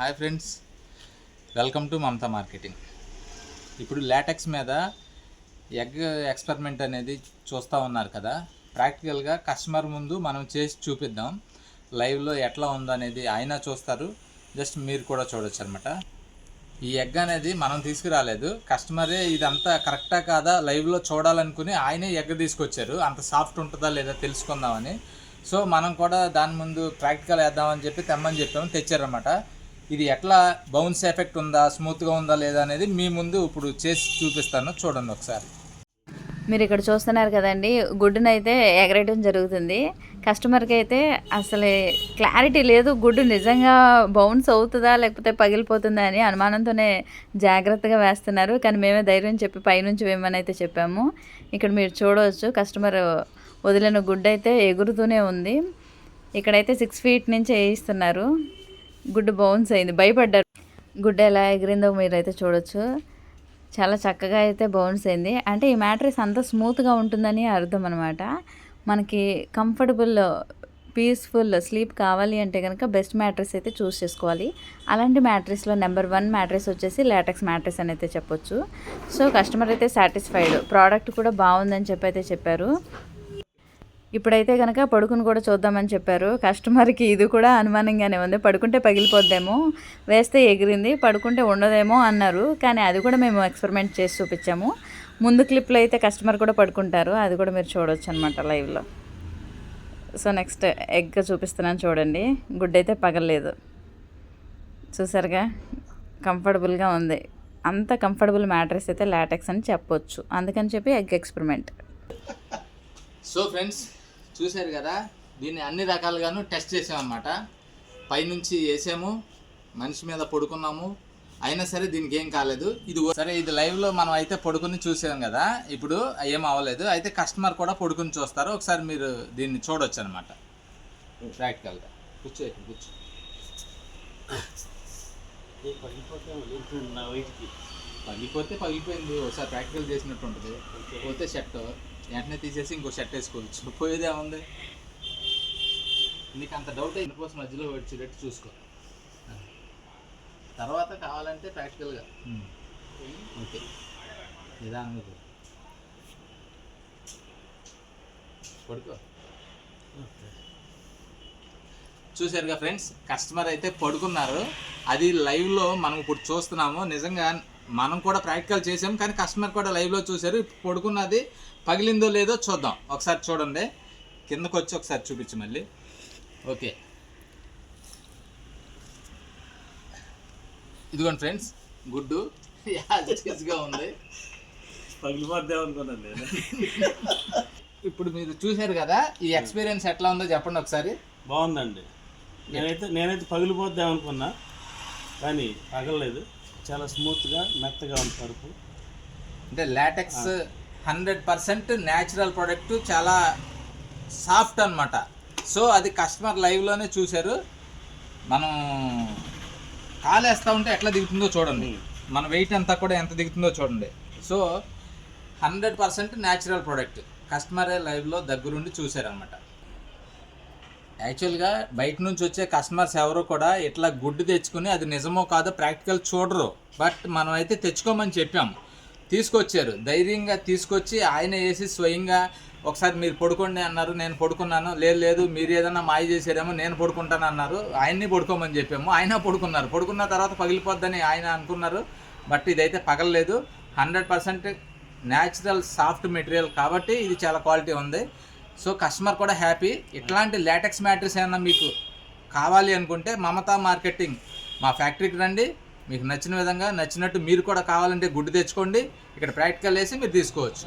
Hi friends. Welcome to Mamata marketing. ఇప్పుడు latex మీద egg experiment అనేది చూస్తూ ఉన్నారు కదా. ప్రాక్టికల్గా కస్టమర్ ముందు మనం చేసి చూపిద్దాం. లైవ్లో ఎట్లా ఉందో అనేది ఆయన చూస్తారు. జస్ట్ మీరు కూడా చూడొచ్చు అనమాట ఈ ఎగ్ అనేది మనం తీసుకురాలేదు. కస్టమరే ఇదంతా కరెక్టా కాదా లైవ్లో చూడాలనుకుని ఆయనే ఎగ్ తీసుకొచ్చారు. అంత సాఫ్ట్ ఉంటుందా లేదా తెలుసుకుందామని. సో మనం కూడా దాని ముందు ప్రాక్టికల్ వేద్దామని చెప్పి తెమ్మని చెప్పాము. తెచ్చారనమాట ఇది ఎట్లా బౌన్స్ ఎఫెక్ట్ ఉందా స్మూత్గా ఉందా లేదా అనేది మీ ముందు ఇప్పుడు చేసి చూపిస్తాను. చూడండి ఒకసారి. మీరు ఇక్కడ చూస్తున్నారు కదండి గుడ్డును అయితే ఎగరేయడం జరుగుతుంది. కస్టమర్కి అయితే అసలు క్లారిటీ లేదు గుడ్డు నిజంగా బౌన్స్ అవుతుందా లేకపోతే పగిలిపోతుందా అని అనుమానంతోనే జాగ్రత్తగా వేస్తున్నారు. కానీ మేమే ధైర్యం చెప్పి పైనుంచి వేయమని అయితే చెప్పాము. ఇక్కడ మీరు చూడవచ్చు కస్టమర్ వదిలిన గుడ్డు అయితే ఎగురుతూనే ఉంది. ఇక్కడైతే సిక్స్ ఫీట్ నుంచి వేయిస్తున్నారు. గుడ్డు బౌన్స్ అయింది. భయపడ్డారు. గుడ్డ ఎలా ఎగిరిందో మీరైతే చూడొచ్చు. చాలా చక్కగా అయితే బౌన్స్ అయింది. అంటే ఈ మ్యాట్రెస్ అంత స్మూత్గా ఉంటుందని అర్థం అనమాట మనకి కంఫర్టబుల్ పీస్ఫుల్ స్లీప్ కావాలి అంటే కనుక బెస్ట్ మ్యాట్రెస్ అయితే చూస్ చేసుకోవాలి. అలాంటి మ్యాట్రెస్లో నెంబర్ వన్ మ్యాట్రెస్ వచ్చేసి లాటెక్స్ మ్యాట్రెస్ అని అయితే చెప్పొచ్చు. సో కస్టమర్ అయితే సాటిస్ఫైడ్. ప్రోడక్ట్ కూడా బాగుందని చెప్పి అయితే చెప్పారు. ఇప్పుడైతే కనుక పడుకుని కూడా చూద్దామని చెప్పారు. కస్టమర్కి ఇది కూడా అనుమానంగానే ఉంది. పడుకుంటే పగిలిపోద్దేమో వేస్తే ఎగిరింది పడుకుంటే ఉండదేమో అన్నారు. కానీ అది కూడా మేము ఎక్స్పెరిమెంట్ చేసి చూపించాము. ముందు క్లిప్లో అయితే కస్టమర్ కూడా పడుకుంటారు. అది కూడా మీరు చూడవచ్చు అనమాట లైవ్లో. సో నెక్స్ట్ ఎగ్ చూపిస్తున్నాను చూడండి. గుడ్ అయితే పగలలేదు. చూసారుగా? కంఫర్టబుల్గా ఉంది. అంత కంఫర్టబుల్ మ్యాట్రెస్ అయితే లాటెక్స్ అని చెప్పొచ్చు. అందుకని చెప్పి ఎగ్ ఎక్స్పెరిమెంట్. సో ఫ్రెండ్స్ చూశారు కదా దీన్ని అన్ని రకాలుగాను టెస్ట్ చేసామన్నమాట. పైనుంచి వేసాము మనిషి మీద పడుకున్నాము. అయినా సరే దీనికి ఏం కాలేదు. ఇది సరే ఇది లైవ్లో మనం అయితే పడుకుని చూసాం కదా ఇప్పుడు ఏం అవ్వలేదు. అయితే కస్టమర్ కూడా పడుకుని చూస్తారు. ఒకసారి మీరు దీన్ని చూడొచ్చు అనమాట ప్రాక్టికల్గా కూర్చో ఇక్కడ కూర్చో. పగిలిపోతే పగిలిపోయింది. ఒకసారి ప్రాక్టికల్ చేసినట్టు ఉంటుంది. పోతే షర్ట్ వెంటనే తీసేసి ఇంకో షర్ట్ వేసుకోవచ్చు. పోయేదే ఉంది నీకు అంత డౌట్ అయిన కోసం మధ్యలో వచ్చేటట్టు చూసుకో. తర్వాత కావాలంటే ప్రాక్టికల్గా ఓకే. నిదానంగా పడు. పడుకో. చూసారుగా ఫ్రెండ్స్ కస్టమర్ అయితే పడుకున్నారు. అది లైవ్లో మనం ఇప్పుడు చూస్తున్నాము. నిజంగా మనం కూడా ప్రాక్టికల్ చేసాం కానీ కస్టమర్ కూడా లైవ్లో చూశారు. పడుకున్నది పగిలిందో లేదో చూద్దాం. ఒకసారి చూడండి. కిందకు వచ్చి ఒకసారి చూపించు మళ్ళీ. ఓకే. ఇదిగోండి ఫ్రెండ్స్ గుడ్డు. యాజ్గా ఉంది. పగిలిపోద్దాం అనుకున్నాను నేను. ఇప్పుడు మీరు చూశారు కదా ఈ ఎక్స్పీరియన్స్ ఎట్లా ఉందో చెప్పండి ఒకసారి. బాగుందండి. నేనైతే నేనైతే పగిలిపోద్దాం అనుకున్నా కానీ పగలలేదు. చాలా స్మూత్గా మెత్తగా ఉంది పరుపు. అంటే latex hundred percent natural product చాలా సాఫ్ట్ అన్నమాట. సో అది కస్టమర్ లైవ్లోనే చూశారు. మనం కాలేస్తా ఉంటే ఎట్లా దిగుతుందో చూడండి. మన వెయిట్ అంతా కూడా ఎంత దిగుతుందో చూడండి. So hundred percent natural product కస్టమరే లైవ్లో దగ్గరుండి చూశారనమాట యాక్చువల్గా బయట నుంచి వచ్చే కస్టమర్స్ ఎవరు కూడా ఇట్లా గుడ్డు తెచ్చుకుని అది నిజమో కాదో ప్రాక్టికల్ చూడరు. బట్ మనం అయితే తెచ్చుకోమని చెప్పాం తీసుకొచ్చారు. ధైర్యంగా తీసుకొచ్చి ఆయన వేసి స్వయంగా ఒకసారి మీరు పడుకోండి అన్నారు నేను పడుకున్నాను. లేదు లేదు మీరు ఏదైనా మాయ చేశారేమో నేను పడుకుంటాను అన్నారు. ఆయన్ని పడుకోమని చెప్పాము. ఆయన పడుకున్నారు. పడుకున్న తర్వాత పగిలిపోద్దని ఆయన అనుకున్నారు. బట్ ఇదైతే పగలలేదు. Hundred percent natural soft material కాబట్టి ఇది చాలా క్వాలిటీ ఉంది. సో కస్టమర్ కూడా హ్యాపీ ఇట్లాంటి లేటెక్స్ మ్యాట్రిక్స్ ఏమన్నా మీకు కావాలి అనుకుంటే మమతా మార్కెటింగ్ మా ఫ్యాక్టరీకి రండి. మీకు నచ్చిన విధంగా నచ్చినట్టు మీరు కూడా కావాలంటే గుడ్డు తెచ్చుకోండి. ఇక్కడ ప్రాక్టికల్ వేసి మీరు తీసుకోవచ్చు.